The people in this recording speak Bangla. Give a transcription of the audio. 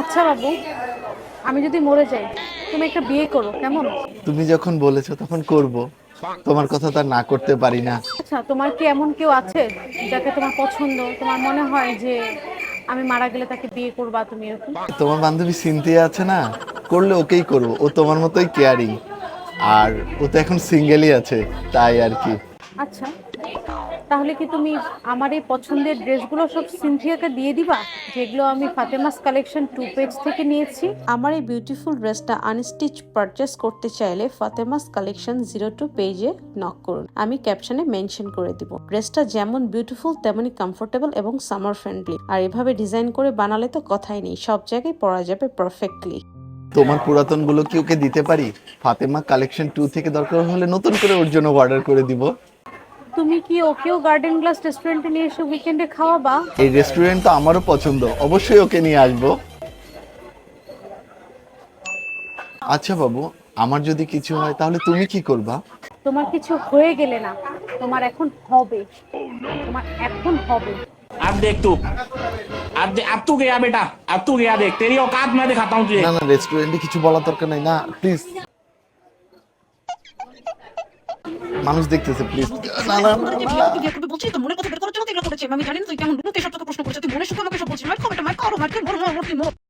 আচ্ছা বাবু আমি যদি মরে যাই তুমি একটা বিয়ে করো কেমন? তুমি যখন বলেছ তখন করব। তোমার কথা তো আর না করতে পারি না। আচ্ছা তোমার কি এমন কেউ আছে যাকে তোমার পছন্দ তোমার মনে হয় যে আমি মারা গেলে তাকে বিয়ে করবা তুমি এরকম? তোমার বান্ধবী সিনথিয়া আছে না? করলে ওকেই করব ও তোমার মতোই কেয়ারিং আর ও তো এখন সিঙ্গেলই আছে তাই আর কি। আচ্ছা। তাহলে কি তুমি আমার এই পছন্দের ড্রেসগুলো সব সিনথিয়াকে দিয়ে দিবা? যেগুলো আমি ফাতেমাস কালেকশন টু পেজ থেকে নিয়েছি। আমার এই বিউটিফুল ড্রেসটা আনস্টিচ পারচেস করতে চাইলে ফাতেমাস কালেকশন জিরো টু পেজে নক করুন। আমি ক্যাপশনে মেনশন করে দিব। ড্রেসটা যেমন বিউটিফুল তেমনই কমফোর্টেবল এবং সামার ফ্রেন্ডলি আর এভাবে ডিজাইন করে বানালে তো কথাই নেই সব জায়গায় পরা যাবে পারফেক্টলি তোমার পুরাতনগুলো কি ওকে দিতে পারি? ফাতেমা কালেকশন টু থেকে দরকার হলে নতুন করে ওর জন্য অর্ডার করে দিব। তুমি কি ওকেও গার্ডেন গ্লাস রেস্টুরেন্টে নিয়ে এসে উইকেন্ডে খাওয়াবা এই রেস্টুরেন্ট তো আমারও পছন্দ অবশ্যই ওকে নিয়ে আসবো আচ্ছা বাবু আমার যদি কিছু হয় তাহলে তুমি কি করবা তোমার কিছু হয়ে গেলে না তোমার এখন হবে তোমার এখন হবে अब देख तू अब दे, अब तू गया बेटा अब तू गया देख तेरी औकात मैं दिखाता हूँ तुझे না না রেস্টুরেন্টে কিছু বলার দরকার নাই না প্লিজ মানুষ দেখতেছে প্লিজ না না বলছিস তো মনের কথা বের করার জন্য তো এগুলো করেছে। আমি জানি না তুই কেমন তুই সব কথা প্রশ্ন করছিস তুই মনে সুখ আমাকে সব বলছিস। মার কবে মার করো মার মর মর মর।